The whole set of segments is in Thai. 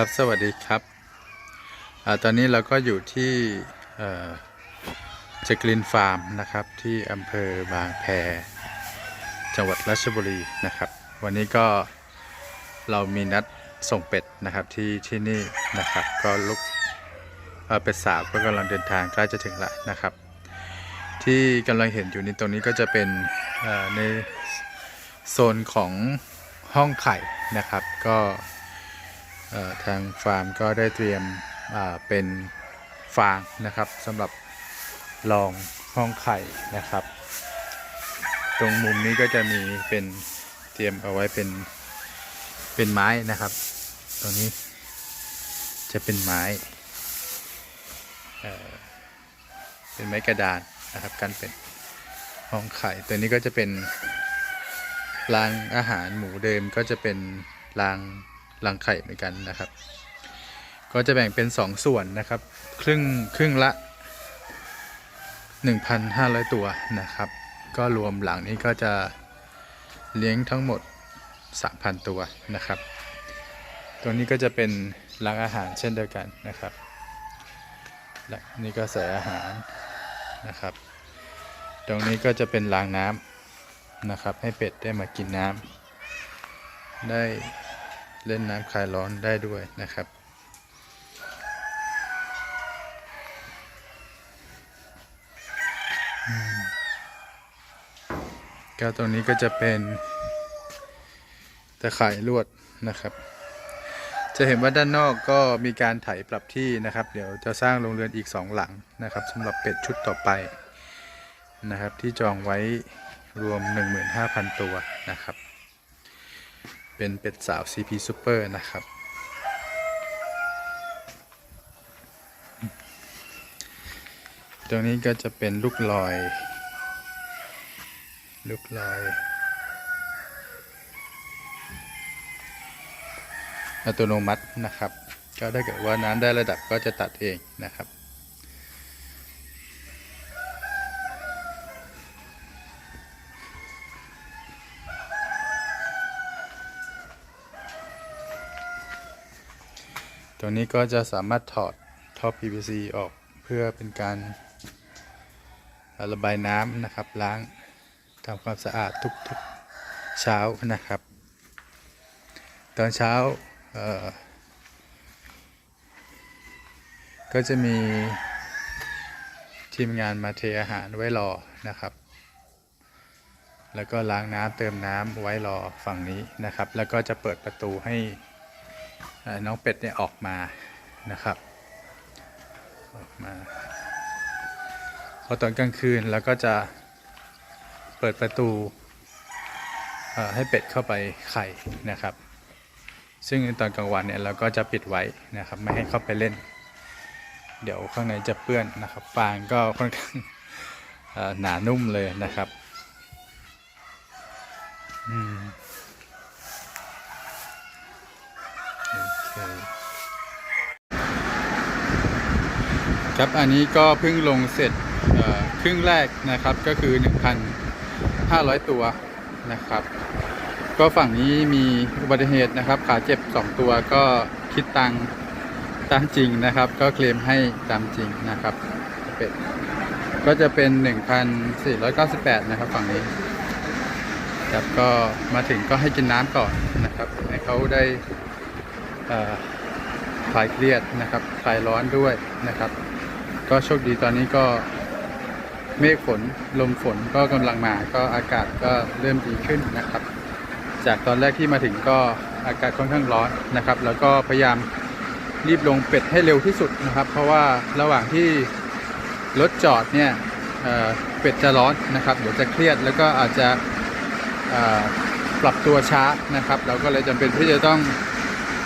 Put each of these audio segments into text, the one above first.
ครับสวัสดีครับอตอนนี้เราก็อยู่ที่เจกลินฟาร์มนะครับ ที่อำเภอบางแพจังหวัดราชบุรีนะครับ วันนี้ก็เรามีนัดส่งเป็ดนะครับที่ที่นี่นะครับ ก็ลูกเอ่อเป็ดสาวก็กำลังเดินทางใกล้จะถึงละนะครับ ที่กำลังเห็นอยู่นี้ตรงนี้ก็จะเป็นในโซนของห้องไข่นะครับ ก็ ทางฟาร์มก็ได้เตรียมเป็นฟางนะครับสำหรับรองห้องไข่นะครับ ตรงมุมนี้ก็จะมีเป็นเตรียมเอาไว้เป็นเป็นไม้นะครับ ตรงนี้จะเป็นไม้เเป็นไม้กระดานนะครับกันเป็นห้องไข่ตัวนี้ก็จะเป็นรางอาหารหมูเดิมก็จะเป็นราง รังไข่เหมือนกันนะครับ ก็จะแบ่งเป็น 2 ส่วนนะครับ ครึ่งครึ่งละ 1,500 ตัวนะครับ ก็รวมหลังนี้ก็จะเลี้ยงทั้งหมด 3,000 ตัวนะครับตัวนี้ก็จะเป็นรังอาหารเช่นเดียวกันนะครับและนี่ก็ใส่อาหารนะครับ ตรงนี้ก็จะเป็นรางน้ำนะครับ ให้เป็ดได้มากินน้ำได้ เล่นน้ำคลายร้อนได้ด้วยนะครับ ก็ตรงนี้ก็จะเป็นตะข่ายลวดนะครับ จะเห็นว่าด้านนอกก็มีการไถปรับที่นะครับ เดี๋ยวจะสร้างโรงเรือนอีกสองหลังนะครับสำหรับเป็ดชุดต่อไปนะครับที่จองไว้รวม 15,000 ตัวนะครับ เป็นเป็ดสาว CP Super นะครับ ตรงนี้ก็จะเป็นลูกลอย ลูกลอยอัตโนมัตินะครับ ก็ถ้าเกิดว่าน้ำได้ระดับก็จะตัดเองนะครับ ตัวนี้ก็จะสามารถถอดท่อ PVC ออกเพื่อเป็นการระบายน้ำนะครับล้างทำความสะอาดทุกๆเช้านะครับ ตอนเช้าก็จะมีทีมงานมาเทอาหารไว้รอนะครับ แล้วก็ล้างน้ำเติมน้ำไว้รอฝั่งนี้นะครับ แล้วก็จะเปิดประตูให้ น้องเป็ดเนี่ยออกมานะครับออกมาพอตอนกลางคืนแล้วก็จะเปิดประตูให้เป็ดเข้าไปไข่นะครับ ซึ่งตอนกลางวันเนี่ยเราก็จะปิดไว้นะครับไม่ให้เข้าไปเล่น เดี๋ยวข้างในจะเปื้อนนะครับฟางก็ค่อนข้างหนานุ่มเลยนะครับ อืม ครับ อันนี้ก็เพิ่งลงเสร็จครึ่งแรกนะครับก็คือ 1,500 ตัวนะครับ ก็ฝั่งนี้มีอุบัติเหตุนะครับ ขาเจ็บ 2 ตัวก็คิดตังตามจริงนะครับ ก็เคลมให้ตามจริงนะครับเป็ดก็จะเป็น 1,498 นะครับ ฝั่งนี้ครับก็มาถึงก็ให้กินน้ำก่อนนะครับให้เขาได้คลายเครียดนะครับคลายร้อนด้วยนะครับ ก็โชคดีตอนนี้ก็เมฆฝนลมฝนก็กำลังมาก็อากาศก็เริ่มดีขึ้นนะครับ จากตอนแรกที่มาถึงก็อากาศค่อนข้างร้อนนะครับ แล้วก็พยายามรีบลงเป็ดให้เร็วที่สุดนะครับ เพราะว่าระหว่างที่รถจอดเนี่ยเเป็ดจะร้อนนะครับ เดี๋ยวจะเครียดแล้วก็อาจจะปรับตัวช้านะครับ เราก็เลยจำเป็นที่จะต้อง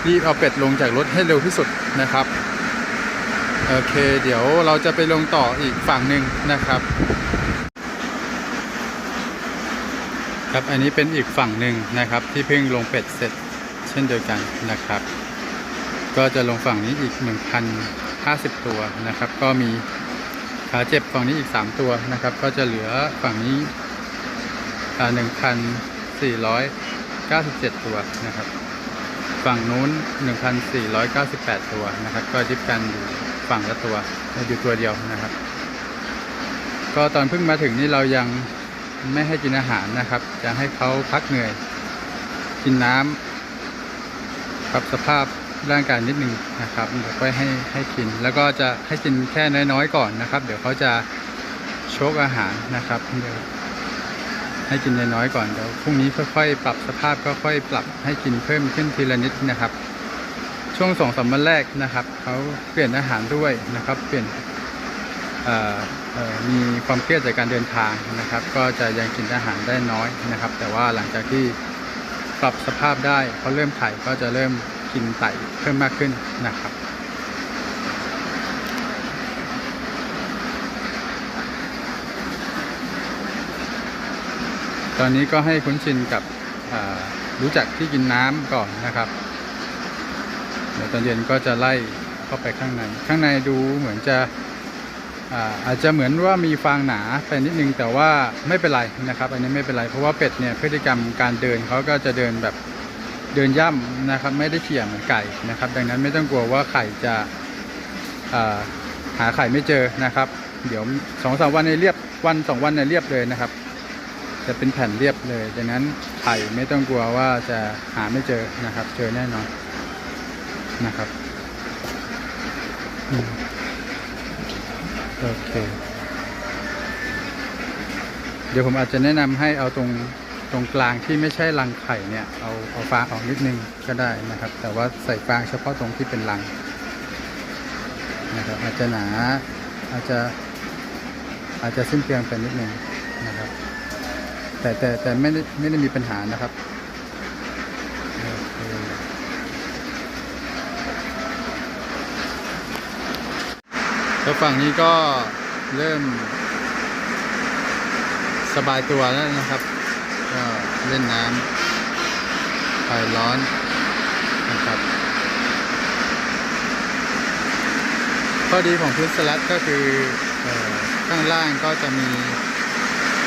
รีบเอาเป็ดลงจากรถให้เร็วที่สุดนะครับ โอเค เดี๋ยวเราจะไปลงต่ออีกฝั่งหนึ่งนะครับ ครับอันนี้เป็นอีกฝั่งหนึ่งนะครับ ที่เพิ่งลงเป็ดเสร็จเช่นเดียวกันนะครับ ก็จะลงฝั่งนี้อีก 1,050 ตัวนะครับ ก็มีขาเจ็บฝั่งนี้อีก 3 ตัวนะครับ ก็จะเหลือฝั่งนี้อ่า1,497ตัวนะครับ ฝั่งนู้น1,498ตัวนะครับ ก็ดิฟกันอยู่ ฝั่งละตัวอยู่ตัวเดียวนะครับ ก็ตอนเพิ่งมาถึงนี่เรายังไม่ให้กินอาหารนะครับ จะให้เขาพักเหนื่อย กินน้ำปรับสภาพร่างกายนิดนึงนะครับเดี๋ยวค่อยให้ให้กิน แล้วก็จะให้กินแค่น้อยๆก่อนนะครับ เดี๋ยวเขาจะโชกอาหารนะครับเดี๋ยวให้กินน้อยๆก่อนเดี๋ยวพรุ่งนี้ค่อยๆปรับสภาพก็ค่อยปรับให้กินเพิ่มขึ้นทีละนิดนะครับ ช่วงสองสามวันแรกนะครับเขาเปลี่ยนอาหารด้วยนะครับ เปลี่ยนมีความเครียดจากการเดินทางนะครับ ก็จะยังกินอาหารได้น้อยนะครับ แต่ว่าหลังจากที่ปรับสภาพได้เขาเริ่มไข่ก็จะเริ่มกินไต่เพิ่มมากขึ้นนะครับตอนนี้ก็ให้คุ้นชินกับรู้จักที่กินน้ำก่อนนะครับ ดี๋ยวตอนเย็นก็จะไล่เข้าไปข้างใน ข้างในดูเหมือนจะอาอาจจะเหมือนว่ามีฟางหนาไปนิดนึงแต่ว่าไม่เป็นไรนะครับ อันนี้ไม่เป็นไรเพราะว่าเป็ดเนี่ยพฤติกรรมการเดินเขาก็จะเดินแบบเดินย่ำนะครับ ไม่ได้เขี่ยเหมือนไก่นะครับ ดังนั้นไม่ต้องกลัวว่าไข่จะาหาไข่ไม่เจอนะครับ เดี๋ยวสองสามวันในเรียบวันสองวันในเรียบเลยนะครับ จะเป็นแผ่นเรียบเลยดังนั้นไข่ไม่ต้องกลัวว่าจะหาไม่เจอนะครับ เจอแน่นอน นะครับโอเค เดี๋ยวผมอาจจะแนะนำให้เอาตรงตรงกลางที่ไม่ใช่รังไข่เนี่ย เอาเอาฟางออกนิดนึงก็ได้นะครับ แต่ว่าใส่ฟางเฉพาะตรงที่เป็นรังนะครับอาจจะหนาอาจจะอาจจะสิ้นเปลืองไปนิดนึงนะครับ แต่แต่แต่ไม่ได้ไม่ได้มีปัญหานะครับโอเค แล้วฝั่งนี้ก็เริ่ม สบายตัวแล้วนะครับ ก็เล่นน้ำคลายร้อนนะครับ ข้อดีของพื้นสลัดก็คือออข้างล่างก็จะมี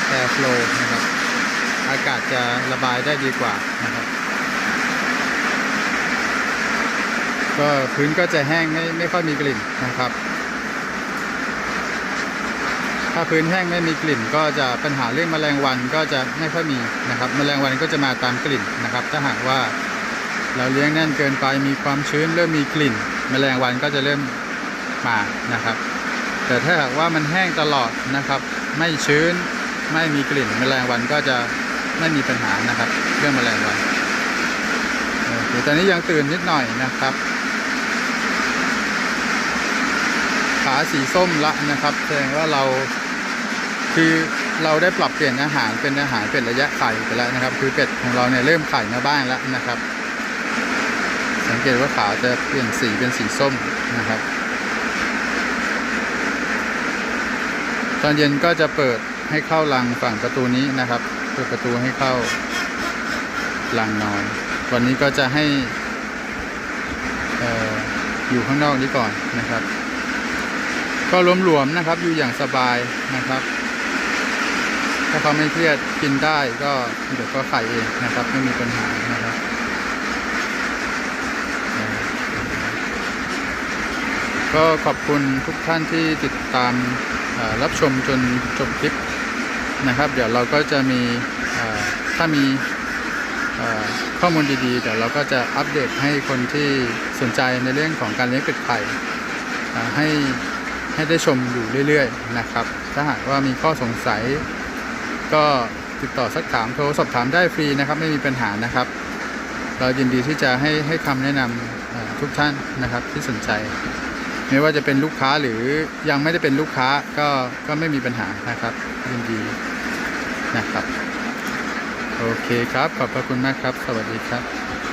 แอร์ฟลูนะครับ อากาศจะระบายได้ดีกว่านะครับก็พื้นก็จะแห้งไม่ไม่ค่อยมีกลิ่นนะครับ ถ้าพื้นแห้งไม่มีกลิ่น ก็จะปัญหาเรื่องแมลงวันก็จะไม่ค่อยมีนะครับ แมลงวันก็จะมาตามกลิ่นนะครับ ถ้าหากว่าเราเลี้ยงแน่นเกินไปมีความชื้นเริ่มมีกลิ่น แมลงวันก็จะเริ่มมานะครับ แต่ถ้าหากว่ามันแห้งตลอดนะครับ ไม่ชื้นไม่มีกลิ่น แมลงวันก็จะไม่มีปัญหานะครับ เรื่องแมลงวันโอเคตอนนี้ยังตื่นนิดหน่อยนะครับขาสีส้มละนะครับแสดงว่าเรา คือเราได้ปรับเปลี่ยนอาหารเป็นอาหารเป็ดระยะไข่ไปแล้วนะครับ คือเป็ดของเราเนี่ยเริ่มไข่มาบ้างแล้วนะครับ สังเกตว่าขาจะเปลี่ยนสีเป็นสีส้มนะครับ ตอนเย็นก็จะเปิดให้เข้ารังฝั่งประตูนี้นะครับ เปิดประตูให้เข้ารังนอน วันนี้ก็จะให้อออยู่ข้างนอกนี้ก่อนนะครับ ก็รวมๆนะครับอยู่อย่างสบายนะครับ ถ้าเขาไม่เครียดกินได้ก็เดี๋ยวก็ไข่เองนะครับ ไม่มีปัญหานะครับก็ขอบคุณทุกท่านที่ติดตามรับชมจนจบคลิปนะครับ เดี๋ยวเราก็จะมีถ้ามีข้อมูลดีๆ เดี๋ยวเราก็จะอัปเดตให้คนที่สนใจในเรื่องของการเลี้ยงเป็ดไข่ให้ให้ได้ชมอยู่เรื่อย ๆ นะครับ ถ้าหากว่ามีข้อสงสัย ก็ติดต่อสักถามโทรสอบถามได้ฟรีนะครับ ไม่มีปัญหานะครับ เรายินดีที่จะให้ให้คำแนะนำทุกท่านนะครับที่สนใจ ไม่ว่าจะเป็นลูกค้าหรือยังไม่ได้เป็นลูกค้าก็ก็ไม่มีปัญหานะครับยินดีนะครับ โอเคครับ ขอบพระคุณมากครับ สวัสดีครับ